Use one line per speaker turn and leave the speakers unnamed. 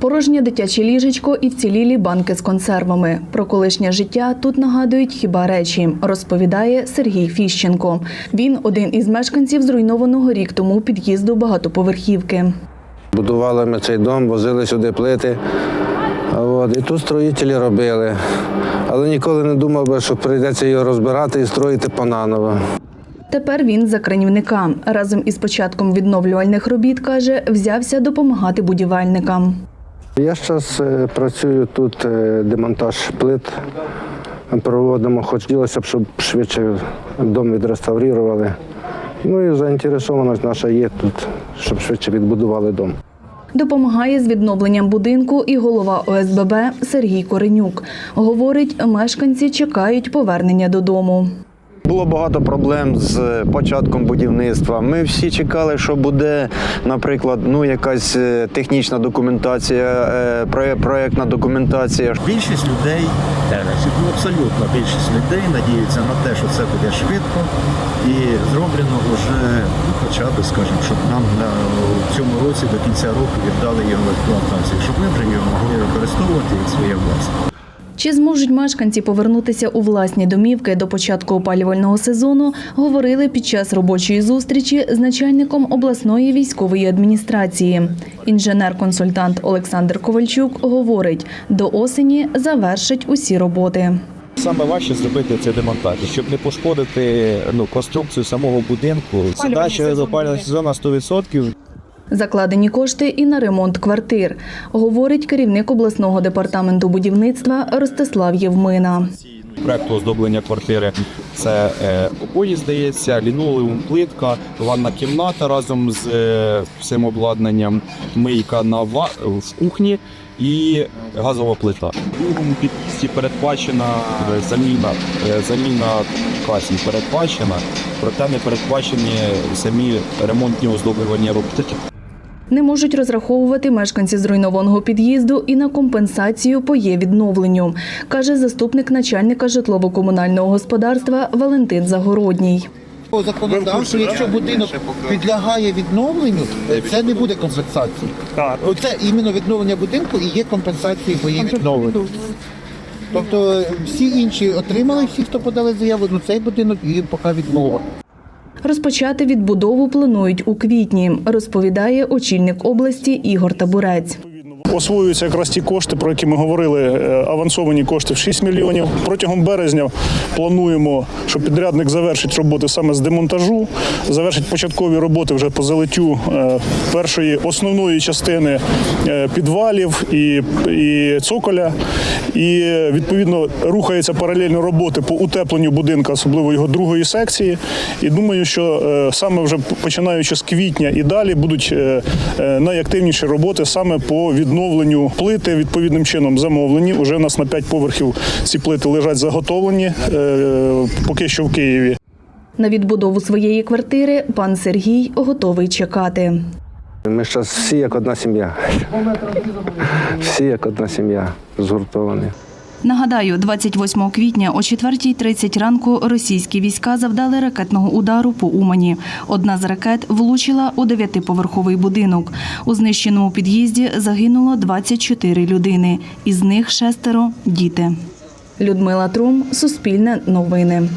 Порожнє дитяче ліжечко і вцілілі банки з консервами. Про колишнє життя тут нагадують хіба речі, розповідає Сергій Фіщенко. Він один із мешканців зруйнованого рік тому під'їзду багатоповерхівки.
Будували ми цей дом, возили сюди плити. От, і тут строїтелі робили. Але ніколи не думав би, що прийдеться його розбирати і строїти понаново.
Тепер він за кранівника. Разом із початком відновлювальних робіт, каже, взявся допомагати будівельникам.
Я зараз працюю тут, е, демонтаж плит проводимо. Хотілося б, щоб швидше дом відреставрували. Ну і заінтересованість наша є тут, щоб швидше відбудували дом.
Допомагає з відновленням будинку і голова ОСББ Сергій Коренюк. Говорить, мешканці чекають повернення додому.
Було багато проблем з початком будівництва. Ми всі чекали, що буде, наприклад, ну якась е, технічна документація, е, проєктна документація.
Більшість людей, е, ну, абсолютно більшість людей надіються на те, що це буде швидко і зроблено вже, ну, хоча б, скажімо, щоб нам на в цьому році до кінця року віддали його в експлуатацію, щоб ми вже його могли використовувати як своє власне.
Чи зможуть мешканці повернутися у власні домівки до початку опалювального сезону, говорили під час робочої зустрічі з начальником обласної військової адміністрації. Інженер-консультант Олександр Ковальчук говорить, до осені завершить усі роботи.
Саме важче зробити це демонтаж, щоб не пошкодити ну, конструкцію самого будинку. Задача до опалювального сезону 100%.
Закладені кошти і на ремонт квартир, говорить керівник обласного департаменту будівництва Ростислав Євмина.
Проект оздоблення квартири це е, обої, здається, лінолеум, плитка, ванна кімната разом з е, всім обладнанням, мийка на ва- в кухні і газова плита. В другому під'їзді передбачена заміна, е, заміна класів передбачена, проте не передбачені самі ремонтні оздоблювання роботи.
Не можуть розраховувати мешканці зруйнованого під'їзду і на компенсацію по є відновленню, каже заступник начальника житлово-комунального господарства Валентин Загородній.
По законодавству, якщо будинок підлягає відновленню, це не буде компенсації. Оце іменно відновлення будинку і є компенсації по її відновленню. Тобто всі інші отримали, всі, хто подали заяву, ну цей будинок їм поки відмова.
Розпочати відбудову планують у квітні, розповідає очільник області Ігор Табурець.
Освоюються якраз ті кошти, про які ми говорили, е, авансовані кошти в 6 мільйонів. Протягом березня плануємо, що підрядник завершить роботи саме з демонтажу, завершить початкові роботи вже по залиттю е, першої основної частини е, підвалів і, і цоколя. І відповідно рухається паралельно роботи по утепленню будинка, особливо його другої секції. І думаю, що саме вже починаючи з квітня і далі будуть найактивніші роботи саме по відновленню плити відповідним чином замовлені. Уже у нас на 5 поверхів ці плити лежать заготовлені е, поки що в Києві.
На відбудову своєї квартири пан Сергій готовий чекати.
Ми зараз всі як одна сім'я. Всі як одна сім'я згуртовані.
Нагадаю, 28 квітня о 4.30 ранку російські війська завдали ракетного удару по Умані. Одна з ракет влучила у дев'ятиповерховий будинок. У знищеному під'їзді загинуло 24 людини, із них шестеро – діти. Людмила Трум, Суспільне новини.